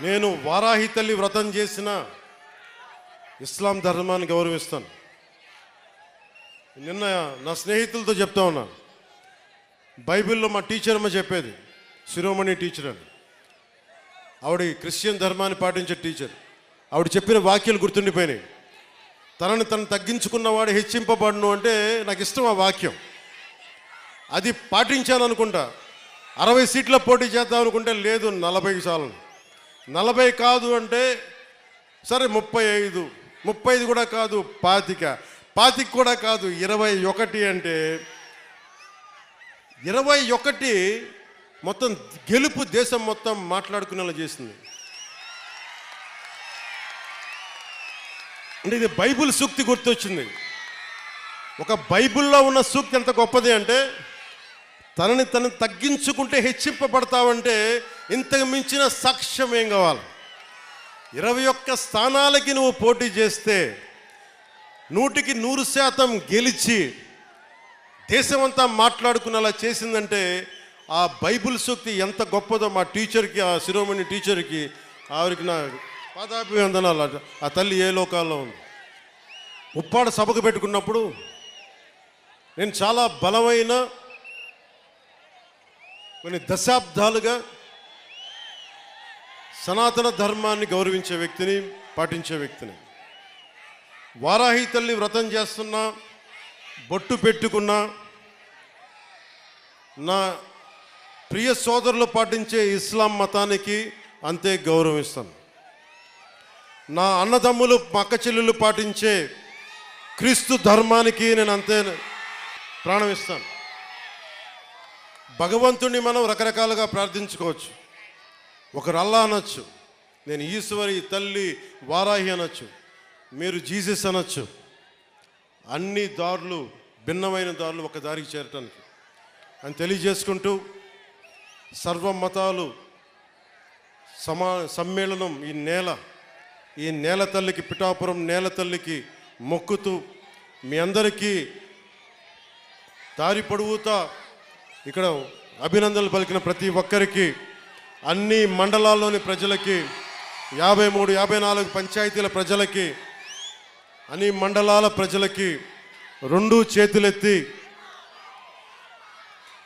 నేను వారాహి తల్లి వ్రతం చేసిన ఇస్లాం ధర్మాన్ని గౌరవిస్తాను. నిన్న నా స్నేహితులతో చెప్తా ఉన్నా. బైబిల్లో మా టీచర్ అమ్మ చెప్పేది శిరోమణి టీచర్ అని. ఆవిడ క్రిస్టియన్ ధర్మాన్ని పాటించే టీచర్. ఆవిడ చెప్పిన వాక్యాలు గుర్తుండిపోయినాయి. తనని తను తగ్గించుకున్నవాడు హెచ్చింపబడును అంటే నాకు ఇష్టం ఆ వాక్యం. అది పాటించాను అనుకుంటా అరవై సీట్ల పోటీ చేద్దాం అనుకుంటే లేదు నలభై సార్లు నలభై కాదు అంటే సరే ముప్పై ఐదు. ముప్పై ఐదు కూడా కాదు పాతిక. పాతిక కూడా కాదు ఇరవై ఒకటి అంటే ఇరవై ఒకటి మొత్తం గెలుపు దేశం మొత్తం మాట్లాడుకునేలా చేసింది. అంటే ఇది బైబిల్ సూక్తి గుర్తొచ్చింది. ఒక బైబిల్లో ఉన్న సూక్తి ఎంత గొప్పది అంటే తనని తను తగ్గించుకుంటే హెచ్చింపబడతావంటే ఇంతకు మించిన సాక్ష్యం ఏం కావాలి? ఇరవై ఒక్క స్థానాలకి నువ్వు పోటీ చేస్తే నూటికి నూరు శాతం గెలిచి దేశమంతా మాట్లాడుకునేలా చేసిందంటే ఆ బైబిల్ శక్తి ఎంత గొప్పదో మా టీచర్కి ఆ శిరోమణి టీచర్కి ఆవిడకి నా పాదాభివందనాలు. ఆ తల్లి ఏ లోకాల్లో ఉంది? ఉప్పాడ సభకు పెట్టుకున్నప్పుడు నేను చాలా బలమైన కొన్ని దశాబ్దాలుగా సనాతన ధర్మాన్ని గౌరవించే వ్యక్తిని పాటించే వ్యక్తిని. వారాహి తల్లి వ్రతం చేస్తున్నా బొట్టు పెట్టుకున్నా నా ప్రియ సోదరులు పాటించే ఇస్లాం మతానికి అంతే గౌరవిస్తాను నా అన్నదమ్ములు మక్క చెల్లెలు పాటించే క్రీస్తు ధర్మానికి నేను అంతే ప్రాణమిస్తాను భగవంతుణ్ణి మనం రకరకాలుగా ప్రార్థించుకోవచ్చు. ఒకరు అల్లా అనొచ్చు నేను ఈశ్వరి తల్లి వారాహి అనొచ్చు మీరు జీసస్ అనొచ్చు. అన్ని దారులు భిన్నమైన దారులు ఒక దారికి చేరటానికి. అని తెలియజేసుకుంటూ సర్వ మతాలు సమా సమ్మేళనం ఈ నేల ఈ నేల తల్లికి పిఠాపురం నేల తల్లికి మొక్కుతూ మీ అందరికీ దారి పొడుగుతా ఇక్కడ అభినందనలు పలికిన ప్రతి ఒక్కరికి అన్ని మండలాల్లోని ప్రజలకి యాభై మూడు యాభై నాలుగు పంచాయతీల ప్రజలకి అన్ని మండలాల ప్రజలకి రెండు చేతులెత్తి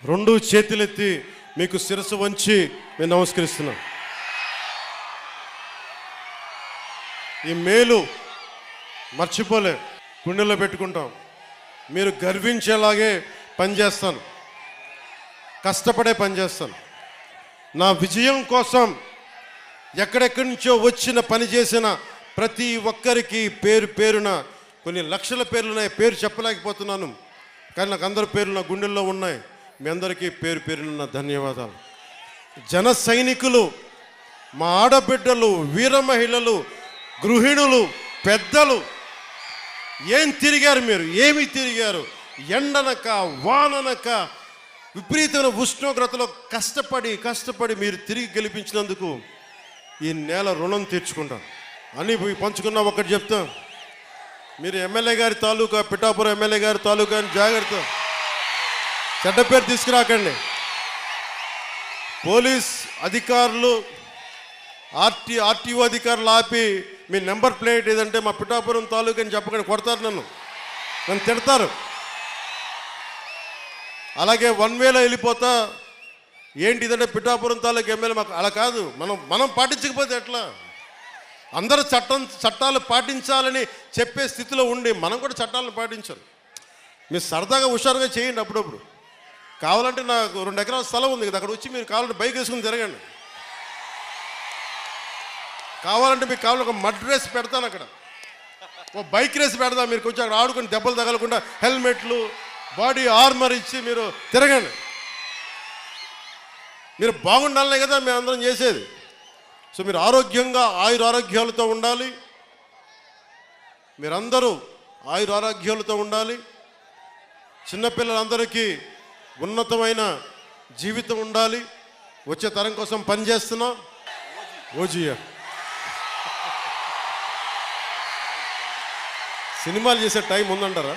రెండు చేతులెత్తి మీకు శిరస్సు వంచి మేము నమస్కరిస్తున్నాం. ఈ మేలు మర్చిపోలే గుండెల్లో పెట్టుకుంటాం. మీరు గర్వించేలాగే పనిచేస్తాను. కష్టపడే పనిచేస్తాను. నా విజయం కోసం ఎక్కడెక్కడి నుంచో వచ్చిన పని చేసిన ప్రతి ఒక్కరికి పేరు పేరున కొన్ని లక్షల పేర్లు ఉన్నాయి. పేరు చెప్పలేకపోతున్నాను. కానీ నాకు అందరి పేర్లు నా గుండెల్లో ఉన్నాయి. మీ అందరికీ పేరు పేరున ధన్యవాదాలు. జన సైనికులు మా ఆడబిడ్డలు వీర మహిళలు గృహిణులు పెద్దలు ఏం తిరిగారు మీరు? ఏమి తిరిగారు? ఎండనక వాననక విపరీతమైన ఉష్ణోగ్రతలో కష్టపడి కష్టపడి మీరు తిరిగి గెలిపించినందుకు ఈ నేల రుణం తీర్చుకుంటాం. అని పోయి పంచుకున్నా ఒకటి చెప్తా. మీరు ఎమ్మెల్యే గారి తాలూకా పిఠాపురం ఎమ్మెల్యే గారి తాలూకా అని జాగ్రత్త. చెడ్డ పేరు తీసుకురాకండి. పోలీస్ అధికారులు ఆర్టీ ఆర్టీఓ అధికారులు ఆపి మీ నెంబర్ ప్లేట్ ఏదంటే మా పిఠాపురం తాలూకా అని చెప్పకండి కొడతారు నన్ను. నన్ను తిడతారు. అలాగే వన్ వేలో వెళ్ళిపోతా. ఏంటి ఇదంటే పిఠాపురం తాలూకా ఎమ్మెల్యే మాకు అలా కాదు. మనం మనం పాటించకపోతే ఎట్లా? అందరూ చట్టం చట్టాలు పాటించాలని చెప్పే స్థితిలో ఉండి మనం కూడా చట్టాలను పాటించాలి మీరు సరదాగా హుషారుగా చేయండి అప్పుడప్పుడు. కావాలంటే నాకు రెండు ఎకరాల స్థలం ఉంది కదా అక్కడ వచ్చి మీరు కావాలంటే బైక్ వేసుకుని తిరగండి. కావాలంటే మీకు కావాలి ఒక మడ్ రేస్ పెడతాను అక్కడ. ఓ బైక్ రేస్ పెడదాం మీరు కొంచెం అక్కడ ఆడుకుని దెబ్బలు తగలకుండా హెల్మెట్లు బాడీ ఆర్మర్ ఇచ్చి మీరు తిరగండి. మీరు బాగుండాలనే కదా మేము అందరం చేసేది. సో మీరు ఆరోగ్యంగా ఆయుర ఆరోగ్యాలతో ఉండాలి. మీరందరూ ఆయుర ఆరోగ్యాలతో ఉండాలి. చిన్నపిల్లలందరికీ ఉన్నతమైన జీవితం ఉండాలి. వచ్చే తరం కోసం పనిచేస్తున్నా ఓజియా సినిమాలు చేసే టైం ఉందంటారా?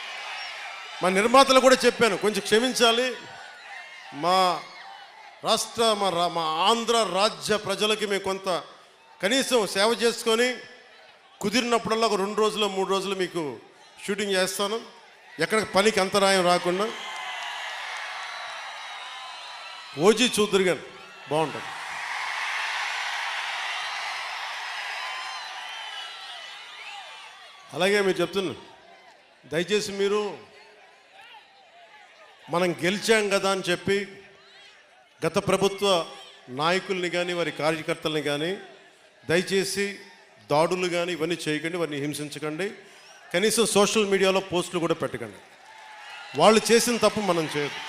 మా నిర్మాతలు కూడా చెప్పాను కొంచెం క్షమించాలి. మా రాష్ట్ర మా రా- మా ఆంధ్ర రాజ్య ప్రజలకి మేము కొంత కనీసం సేవ చేసుకొని కుదిరినప్పుడల్లా ఒక రెండు రోజులు మూడు రోజులు మీకు షూటింగ్ చేస్తాను. ఎక్కడ పనికి అంతరాయం రాకుండా. ఓజీ చూద్దరు గారు బాగుంటుంది అలాగే మీరు చెప్తున్నారు. దయచేసి మీరు మనం గెలిచాం కదా అని చెప్పి గత ప్రభుత్వ నాయకుల్ని కానీ వారి కార్యకర్తల్ని కానీ దయచేసి దాడులు కానీ ఇవన్నీ చేయకండి వారిని హింసించకండి. కనీసం సోషల్ మీడియాలో పోస్టులు కూడా పెట్టకండి. వాళ్ళు చేసిన తప్పు మనం చేయదు.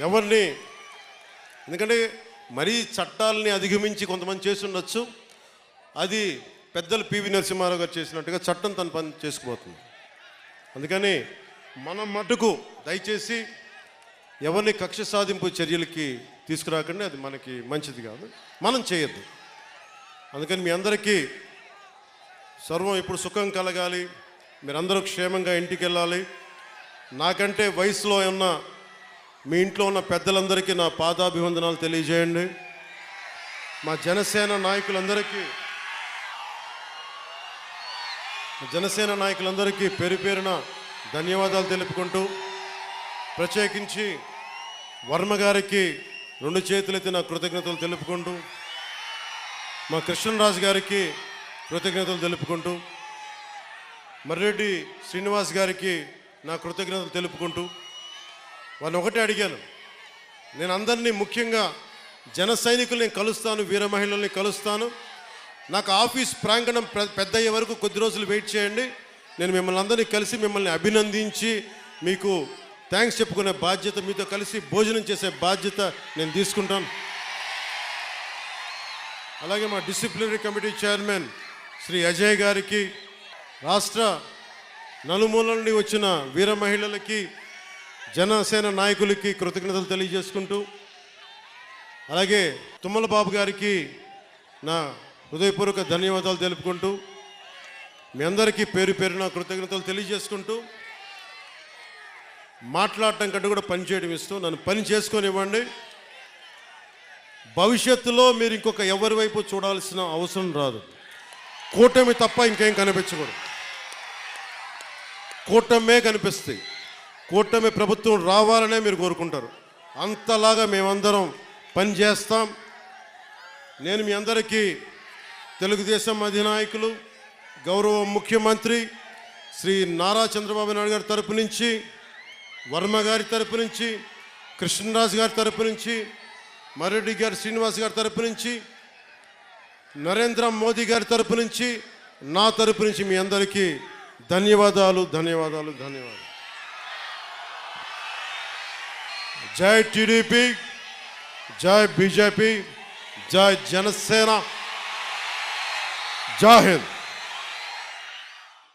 ఎవరిని ఎందుకంటే మరీ చట్టాలని అధిగమించి కొంతమంది చేసి ఉండొచ్చు. అది పెద్దలు పివి నరసింహారావు గారు చేసినట్టుగా చట్టం తన పని చేసుకుపోతుంది. అందుకని మనం మటుకు దయచేసి ఎవరిని కక్ష సాధింపు చర్యలకి తీసుకురాకండి అది మనకి మంచిది కాదు. మనం చేయొద్దు. అందుకని మీ అందరికీ సర్వం ఇప్పుడు సుఖం కలగాలి మీరందరూ క్షేమంగా ఇంటికి వెళ్ళాలి నాకంటే వయసులో ఉన్న మీ ఇంట్లో ఉన్న పెద్దలందరికీ నా పాదాభివందనాలు తెలియజేయండి. మా జనసేన నాయకులందరికీ జనసేన నాయకులందరికీ పేరు పేరున ధన్యవాదాలు తెలుపుకుంటూ ప్రత్యేకించి వర్మ గారికి రెండు చేతులైతే నా కృతజ్ఞతలు తెలుపుకుంటూ మా కృష్ణరాజు గారికి కృతజ్ఞతలు తెలుపుకుంటూ మర్రెడ్డి శ్రీనివాస్ గారికి నా కృతజ్ఞతలు తెలుపుకుంటూ వాళ్ళని ఒకటే అడిగాను. నేను అందరినీ ముఖ్యంగా జన సైనికుల్ని కలుస్తాను వీర మహిళల్ని కలుస్తాను. నాకు ఆఫీస్ ప్రాంగణం పె- పెద్ద అయ్యే వరకు కొద్ది రోజులు వెయిట్ చేయండి. నేను మిమ్మల్ని అందరినీ కలిసి మిమ్మల్ని అభినందించి మీకు థ్యాంక్స్ చెప్పుకునే బాధ్యత మీతో కలిసి భోజనం చేసే బాధ్యత నేను తీసుకుంటాను. అలాగే మా disciplinary committee chairman Shri Ajay గారికి రాష్ట్ర నలుమూల నుండి వచ్చిన వీర మహిళలకి జనసేన నాయకులకి కృతజ్ఞతలు తెలియజేసుకుంటూ అలాగే తుమ్మల బాబు గారికి నా హృదయపూర్వక ధన్యవాదాలు తెలుపుకుంటూ మీ అందరికీ పేరు పేరున కృతజ్ఞతలు తెలియజేసుకుంటూ మాట్లాడటం కంటే కూడా పని చేయడం ఇస్తూ నన్ను పని చేసుకొనివ్వండి. భవిష్యత్తులో మీరు ఇంకొక ఎవరి వైపు చూడాల్సిన అవసరం రాదు. కూటమి తప్ప ఇంకేం కనిపించకూడదు. కూటమే కనిపిస్తాయి కూటమి ప్రభుత్వం రావాలనే మీరు కోరుకుంటారు. అంతలాగా మేమందరం పని చేస్తాం. నేను మీ అందరికీ తెలుగుదేశం అధినాయకులు గౌరవ ముఖ్యమంత్రి శ్రీ నారా చంద్రబాబు నాయుడు గారి తరపు నుంచి వర్మ గారి తరపు నుంచి కృష్ణరాజు గారి తరపు నుంచి మరెడ్డి గారి శ్రీనివాస్ గారి తరపు నుంచి నరేంద్ర మోదీ గారి తరపు నుంచి నా తరపు నుంచి మీ అందరికీ ధన్యవాదాలు ధన్యవాదాలు ధన్యవాదాలు. జై టీడీపీ జై బీజేపీ జై జనసేన. జై హింద్.